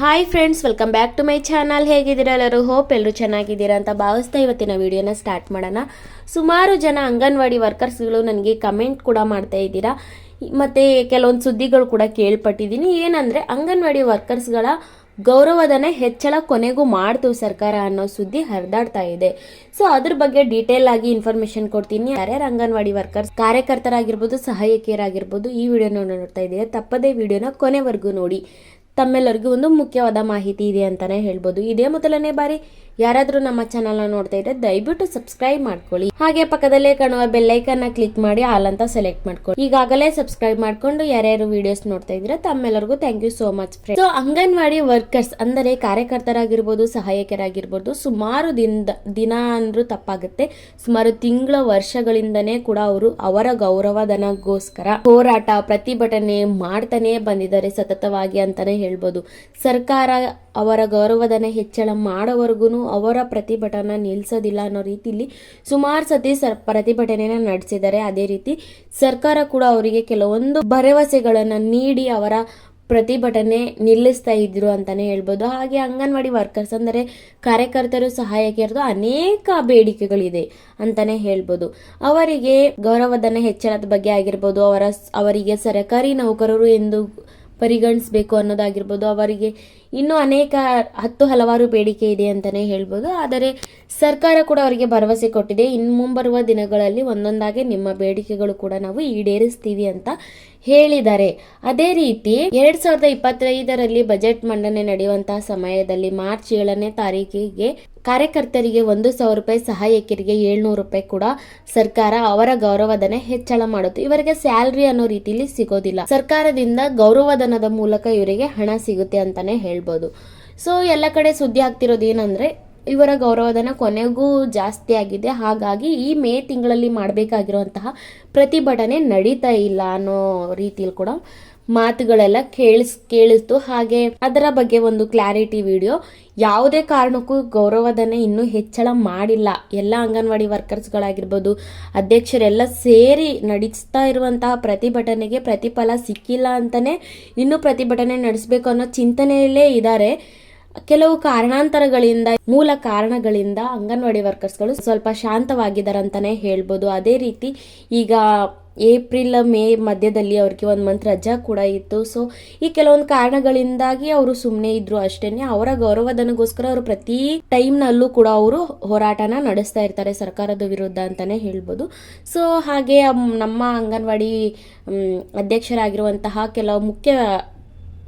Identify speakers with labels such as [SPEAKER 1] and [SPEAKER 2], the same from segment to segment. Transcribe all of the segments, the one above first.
[SPEAKER 1] Hi friends welcome back to my channel ಹೇಗಿದ್ದೀರಾ ಎಲ್ಲರೂ? Hope ಎಲ್ಲರೂ ಚೆನ್ನಾಗಿದ್ದೀರಾ ಅಂತ ಭಾವಿಸ್ತಾ ಇವತ್ತಿನ ವಿಡಿಯೋನ ಸ್ಟಾರ್ಟ್ ಮಾಡೋಣ. ಸುಮಾರು ಜನ ಅಂಗನವಾಡಿ ವರ್ಕರ್ಸ್ಗಳು ನನಗೆ ಕಮೆಂಟ್ ಕೂಡ ಮಾಡ್ತಾ ಇದ್ದೀರಾ. ಮತ್ತು ಕೆಲವೊಂದು ಸುದ್ದಿಗಳು ಕೂಡ ಕೇಳ್ಪಟ್ಟಿದ್ದೀನಿ. ಏನಂದರೆ, ಅಂಗನವಾಡಿ ವರ್ಕರ್ಸ್ಗಳ ಗೌರವಧನ ಹೆಚ್ಚಳ ಕೊನೆಗೂ ಮಾಡ್ತು ಸರ್ಕಾರ ಅನ್ನೋ ಸುದ್ದಿ ಹರಿದಾಡ್ತಾ ಇದೆ. ಸೊ ಅದ್ರ ಬಗ್ಗೆ ಡೀಟೇಲ್ ಆಗಿ ಇನ್ಫಾರ್ಮೇಶನ್ ಕೊಡ್ತೀನಿ. ಯಾರ್ಯಾರು ಅಂಗನವಾಡಿ ವರ್ಕರ್ಸ್ ಕಾರ್ಯಕರ್ತರಾಗಿರ್ಬೋದು, ಸಹಾಯಕಿಯರಾಗಿರ್ಬೋದು, ಈ ವಿಡಿಯೋನ ನೋಡ್ತಾ ಇದ್ದೀರಾ, ತಪ್ಪದೇ ವಿಡಿಯೋನ ಕೊನೆವರೆಗೂ ನೋಡಿ. ತಮ್ಮೆಲ್ಲರಿಗೂ ಒಂದು ಮುಖ್ಯವಾದ ಮಾಹಿತಿ ಇದೆ ಅಂತಾನೆ ಹೇಳ್ಬೋದು. ಇದೇ ಮೊದಲನೇ ಬಾರಿ ಯಾರಾದರೂ ನಮ್ಮ ಚಾನಲ್ನ ನೋಡ್ತಾ ಇದ್ರೆ ದಯವಿಟ್ಟು ಸಬ್ಸ್ಕ್ರೈಬ್ ಮಾಡ್ಕೊಳ್ಳಿ. ಹಾಗೆ ಪಕ್ಕದಲ್ಲೇ ಕಾಣುವ ಬೆಲ್ಲೈಕನ್ನ ಕ್ಲಿಕ್ ಮಾಡಿ ಆಲ್ ಅಂತ ಸೆಲೆಕ್ಟ್ ಮಾಡ್ಕೊಳ್ಳಿ. ಈಗಾಗಲೇ ಸಬ್ಸ್ಕ್ರೈಬ್ ಮಾಡ್ಕೊಂಡು ಯಾರ್ಯಾರು ವಿಡಿಯೋಸ್ ನೋಡ್ತಾ ಇದ್ರೆ ತಮ್ಮೆಲ್ಲರಿಗೂ thank you so much so anganwadi workers ಅಂದರೆ ಕಾರ್ಯಕರ್ತರಾಗಿರ್ಬೋದು, ಸಹಾಯಕರಾಗಿರ್ಬೋದು, ಸುಮಾರು ದಿನದ, ದಿನ ಅಂದ್ರೂ ತಪ್ಪಾಗುತ್ತೆ. ಸುಮಾರು ತಿಂಗಳ ವರ್ಷಗಳಿಂದನೇ ಕೂಡ ಅವರು ಅವರ ಗೌರವಧನಗೋಸ್ಕರ ಹೋರಾಟ, ಪ್ರತಿಭಟನೆ ಮಾಡ್ತಾನೆ ಬಂದಿದ್ದಾರೆ ಸತತವಾಗಿ ಅಂತಾನೆ ಹೇಳ್ಬೋದು. ಸರ್ಕಾರ ಅವರ ಗೌರವಧನ ಹೆಚ್ಚಳ ಮಾಡೋವರೆಗೂ ಅವರ ಪ್ರತಿಭಟನೆ ನಿಲ್ಲಿಸೋದಿಲ್ಲ ಅನ್ನೋ ರೀತಿಯಲ್ಲಿ ಸುಮಾರು ಸತಿ ಸರ್ ಪ್ರತಿಭಟನೆನ ನಡೆಸಿದ್ದಾರೆ. ಅದೇ ರೀತಿ ಸರ್ಕಾರ ಕೂಡ ಅವರಿಗೆ ಕೆಲವೊಂದು ಭರವಸೆಗಳನ್ನು ನೀಡಿ ಅವರ ಪ್ರತಿಭಟನೆ ನಿಲ್ಲಿಸ್ತಾ ಇದ್ರು ಅಂತಾನೆ ಹೇಳ್ಬೋದು. ಹಾಗೆ ಅಂಗನವಾಡಿ ವರ್ಕರ್ಸ್ ಅಂದರೆ ಕಾರ್ಯಕರ್ತರು ಸಹಾಯಕಿಯರದು ಅನೇಕ ಬೇಡಿಕೆಗಳಿದೆ ಅಂತಾನೆ ಹೇಳ್ಬೋದು. ಅವರಿಗೆ ಗೌರವಧನ ಹೆಚ್ಚಳದ ಬಗ್ಗೆ ಆಗಿರ್ಬೋದು, ಅವರ ಅವರಿಗೆ ಸರಕಾರಿ ನೌಕರರು ಎಂದು ಪರಿಗಣಿಸಬೇಕು ಅನ್ನೋದಾಗಿರ್ಬೋದು. ಅವರಿಗೆ ಇನ್ನೂ ಅನೇಕ ಹತ್ತು ಹಲವಾರು ಬೇಡಿಕೆ ಇದೆ ಅಂತಲೇ ಹೇಳ್ಬೋದು. ಆದರೆ ಸರ್ಕಾರ ಕೂಡ ಅವರಿಗೆ ಭರವಸೆ ಕೊಟ್ಟಿದೆ. ಇನ್ನು ಮುಂಬರುವ ದಿನಗಳಲ್ಲಿ ಒಂದೊಂದಾಗಿ ನಿಮ್ಮ ಬೇಡಿಕೆಗಳು ಕೂಡ ನಾವು ಈಡೇರಿಸ್ತೀವಿ ಅಂತ ಹೇಳಿದ್ದಾರೆ. ಅದೇ ರೀತಿ ಎರಡ್ ಸಾವಿರದ ಇಪ್ಪತ್ತೈದರಲ್ಲಿ ಬಜೆಟ್ ಮಂಡನೆ ನಡೆಯುವಂತಹ ಸಮಯದಲ್ಲಿ ಮಾರ್ಚ್ ಏಳನೇ ತಾರೀಕಿಗೆ ಕಾರ್ಯಕರ್ತರಿಗೆ ಒಂದು ಸಾವಿರ ರೂಪಾಯಿ ಸಹಾಯಕರಿಗೆ ಏಳ್ನೂರು ರೂಪಾಯಿ ಕೂಡ ಸರ್ಕಾರ ಅವರ ಗೌರವಧನ ಹೆಚ್ಚಳ ಮಾಡುತ್ತೆ. ಇವರಿಗೆ ಸ್ಯಾಲ್ರಿ ಅನ್ನೋ ರೀತಿಲಿ ಸಿಗೋದಿಲ್ಲ. ಸರ್ಕಾರದಿಂದ ಗೌರವಧನದ ಮೂಲಕ ಇವರಿಗೆ ಹಣ ಸಿಗುತ್ತೆ ಅಂತಾನೆ ಹೇಳ್ಬೋದು. ಸೊ, ಎಲ್ಲ ಕಡೆ ಸುದ್ದಿ ಆಗ್ತಿರೋದು ಏನಂದ್ರೆ ಇವರ ಗೌರವಧನ ಕೊನೆಗೂ ಜಾಸ್ತಿ ಆಗಿದೆ. ಹಾಗಾಗಿ ಈ ಮೇ ತಿಂಗಳಲ್ಲಿ ಮಾಡಬೇಕಾಗಿರುವಂತಹ ಪ್ರತಿಭಟನೆ ನಡೀತಾ ಇಲ್ಲ ಅನ್ನೋ ರೀತಿಯಲ್ಲಿ ಕೂಡ ಮಾತುಗಳೆಲ್ಲ ಕೇಳಿಸ್ ಕೇಳಿಸ್ತು ಹಾಗೆ ಅದರ ಬಗ್ಗೆ ಒಂದು ಕ್ಲಾರಿಟಿ ವಿಡಿಯೋ. ಯಾವುದೇ ಕಾರಣಕ್ಕೂ ಗೌರವಧನ ಇನ್ನೂ ಹೆಚ್ಚಳ ಮಾಡಿಲ್ಲ. ಎಲ್ಲ ಅಂಗನವಾಡಿ ವರ್ಕರ್ಸ್ಗಳಾಗಿರ್ಬೋದು, ಅಧ್ಯಕ್ಷರೆಲ್ಲ ಸೇರಿ ನಡೆಸ್ತಾ ಇರುವಂತಹ ಪ್ರತಿಭಟನೆಗೆ ಪ್ರತಿಫಲ ಸಿಕ್ಕಿಲ್ಲ ಅಂತಲೇ ಇನ್ನೂ ಪ್ರತಿಭಟನೆ ನಡೆಸಬೇಕು ಅನ್ನೋ ಚಿಂತನೆಯಲ್ಲೇ ಇದ್ದಾರೆ. ಕೆಲವು ಕಾರಣಾಂತರಗಳಿಂದ, ಮೂಲ ಕಾರಣಗಳಿಂದ ಅಂಗನವಾಡಿ ವರ್ಕರ್ಸ್ಗಳು ಸ್ವಲ್ಪ ಶಾಂತವಾಗಿದ್ದಾರೆ ಅಂತಾನೆ ಹೇಳ್ಬೋದು. ಅದೇ ರೀತಿ ಈಗ ಏಪ್ರಿಲ್, ಮೇ ಮಧ್ಯದಲ್ಲಿ ಅವ್ರಿಗೆ ಒಂದು ಮಂತ್ ರಜಾ ಕೂಡ ಇತ್ತು. ಸೊ ಈ ಕೆಲವೊಂದು ಕಾರಣಗಳಿಂದಾಗಿ ಅವರು ಸುಮ್ಮನೆ ಇದ್ರು ಅಷ್ಟೇನೆ. ಅವರ ಗೌರವಧನಗೋಸ್ಕರ ಅವರು ಪ್ರತಿ ಟೈಮ್ನಲ್ಲೂ ಕೂಡ ಅವರು ಹೋರಾಟನ ನಡೆಸ್ತಾ ಇರ್ತಾರೆ ಸರ್ಕಾರದ ವಿರುದ್ಧ ಅಂತಾನೆ ಹೇಳ್ಬೋದು. ಸೊ ಹಾಗೆ ನಮ್ಮ ಅಂಗನವಾಡಿ ಅಧ್ಯಕ್ಷರಾಗಿರುವಂತಹ ಕೆಲವು ಮುಖ್ಯ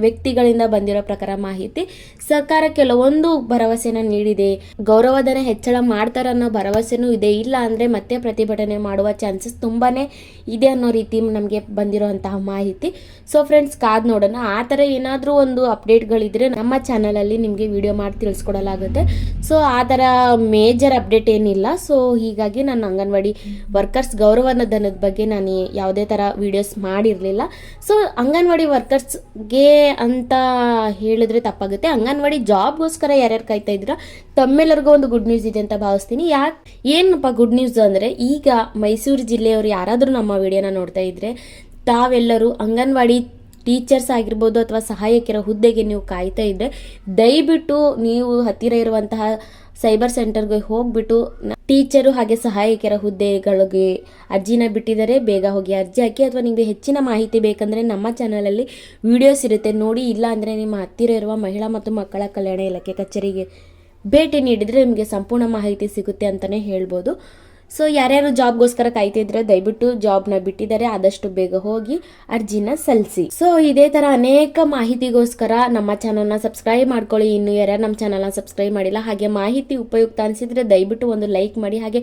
[SPEAKER 1] ವ್ಯಕ್ತಿಗಳಿಂದ ಬಂದಿರೋ ಪ್ರಕಾರ ಮಾಹಿತಿ ಸರ್ಕಾರ ಕೆಲವೊಂದು ಭರವಸೆನ ನೀಡಿದೆ. ಗೌರವಧನ ಹೆಚ್ಚಳ ಮಾಡ್ತಾರ ಅನ್ನೋ ಭರವಸೆನೂ ಇದೆ. ಇಲ್ಲ ಅಂದ್ರೆ ಮತ್ತೆ ಪ್ರತಿಭಟನೆ ಮಾಡುವ ಚಾನ್ಸಸ್ ತುಂಬಾನೇ ಇದೆ ಅನ್ನೋ ರೀತಿ ನಮಗೆ ಬಂದಿರುವಂತಹ ಮಾಹಿತಿ. ಸೊ ಫ್ರೆಂಡ್ಸ್ ಕಾದ್ ನೋಡೋಣ. ಆ ಥರ ಏನಾದರೂ ಒಂದು ಅಪ್ಡೇಟ್ಗಳಿದ್ರೆ ನಮ್ಮ ಚಾನಲಲ್ಲಿ ನಿಮಗೆ ವಿಡಿಯೋ ಮಾಡಿ ತಿಳಿಸ್ಕೊಡಲಾಗುತ್ತೆ. ಸೊ ಆ ಥರ ಮೇಜರ್ ಅಪ್ಡೇಟ್ ಏನಿಲ್ಲ. ಸೊ ಹೀಗಾಗಿ ನಾನು ಅಂಗನವಾಡಿ ವರ್ಕರ್ಸ್ ಗೌರವಧನದ ಬಗ್ಗೆ ನಾನು ಯಾವುದೇ ಥರ ವಿಡಿಯೋಸ್ ಮಾಡಿರಲಿಲ್ಲ. ಸೊ ಅಂಗನವಾಡಿ ವರ್ಕರ್ಸ್ಗೆ ಅಂತ ಹೇಳಿದ್ರೆ ತಪ್ಪಾಗುತ್ತೆ. ಅಂಗನವಾಡಿ ಜಾಬ್ಗೋಸ್ಕರ ಯಾರ್ಯಾರು ಕಾಯ್ತಾ ಇದ್ರ ತಮ್ಮೆಲ್ಲರಿಗೂ ಒಂದು ಗುಡ್ ನ್ಯೂಸ್ ಇದೆ ಅಂತ ಭಾವಿಸ್ತೀನಿ. ಯಾಕೆ? ಏನಪ್ಪ ಗುಡ್ ನ್ಯೂಸ್ ಅಂದರೆ, ಈಗ ಮೈಸೂರು ಜಿಲ್ಲೆಯವರು ಯಾರಾದರೂ ನಮ್ಮ ವಿಡಿಯೋನ ನೋಡ್ತಾ ಇದ್ರೆ, ತಾವೆಲ್ಲರೂ ಅಂಗನವಾಡಿ ಟೀಚರ್ಸ್ ಆಗಿರ್ಬೋದು ಅಥವಾ ಸಹಾಯಕರ ಹುದ್ದೆಗೆ ನೀವು ಕಾಯ್ತಾ ಇದ್ದರೆ ದಯವಿಟ್ಟು ನೀವು ಹತ್ತಿರ ಇರುವಂತಹ ಸೈಬರ್ ಸೆಂಟರ್ಗೆ ಹೋಗ್ಬಿಟ್ಟು ಟೀಚರು ಹಾಗೆ ಸಹಾಯಕರ ಹುದ್ದೆಗಳಿಗೆ ಅರ್ಜಿನ ಬಿಟ್ಟಿದ್ದಾರೆ ಬೇಗ ಹೋಗಿ ಅರ್ಜಿ ಹಾಕಿ ಅಥವಾ ನಿಮಗೆ ಹೆಚ್ಚಿನ ಮಾಹಿತಿ ಬೇಕಂದರೆ ನಮ್ಮ ಚಾನಲಲ್ಲಿ ವಿಡಿಯೋಸ್ ಇರುತ್ತೆ. ನೋಡಿ, ಇಲ್ಲ ಅಂದರೆ ನಿಮ್ಮ ಹತ್ತಿರ ಇರುವ ಮಹಿಳಾ ಮತ್ತು ಮಕ್ಕಳ ಕಲ್ಯಾಣ ಇಲಾಖೆ ಕಚೇರಿಗೆ ಭೇಟಿ ನೀಡಿದರೆ ನಿಮಗೆ ಸಂಪೂರ್ಣ ಮಾಹಿತಿ ಸಿಗುತ್ತೆ ಅಂತಲೇ ಹೇಳ್ಬೋದು. ಸೊ ಯಾರ್ಯಾರು ಜಾಬ್ಗೋಸ್ಕರ ಕಾಯ್ತಿದ್ರೆ ದಯವಿಟ್ಟು ಜಾಬ್ನ ಬಿಟ್ಟಿದ್ದಾರೆ, ಆದಷ್ಟು ಬೇಗ ಹೋಗಿ ಅರ್ಜಿನ ಸಲ್ಲಿಸಿ. ಸೊ ಇದೇ ತರ ಅನೇಕ ಮಾಹಿತಿಗೋಸ್ಕರ ನಮ್ಮ ಚಾನಲ್ನ ಸಬ್ಸ್ಕ್ರೈಬ್ ಮಾಡ್ಕೊಳ್ಳಿ. ಇನ್ನು ಯಾರ್ಯಾರು ನಮ್ಮ ಚಾನಲ್ನ ಸಬ್ಸ್ಕ್ರೈಬ್ ಮಾಡಿಲ್ಲ, ಹಾಗೆ ಮಾಹಿತಿ ಉಪಯುಕ್ತ ಅನಿಸಿದ್ರೆ ದಯವಿಟ್ಟು ಒಂದು ಲೈಕ್ ಮಾಡಿ, ಹಾಗೆ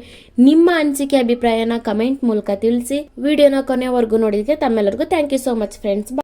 [SPEAKER 1] ನಿಮ್ಮ ಅನಿಸಿಕೆ ಅಭಿಪ್ರಾಯನ ಕಮೆಂಟ್ ಮೂಲಕ ತಿಳಿಸಿ. ವಿಡಿಯೋನ ಕೊನೆವರೆಗೂ ನೋಡಿದ್ರೆ ತಮ್ಮೆಲ್ಲರಿಗೂ thank you so much friends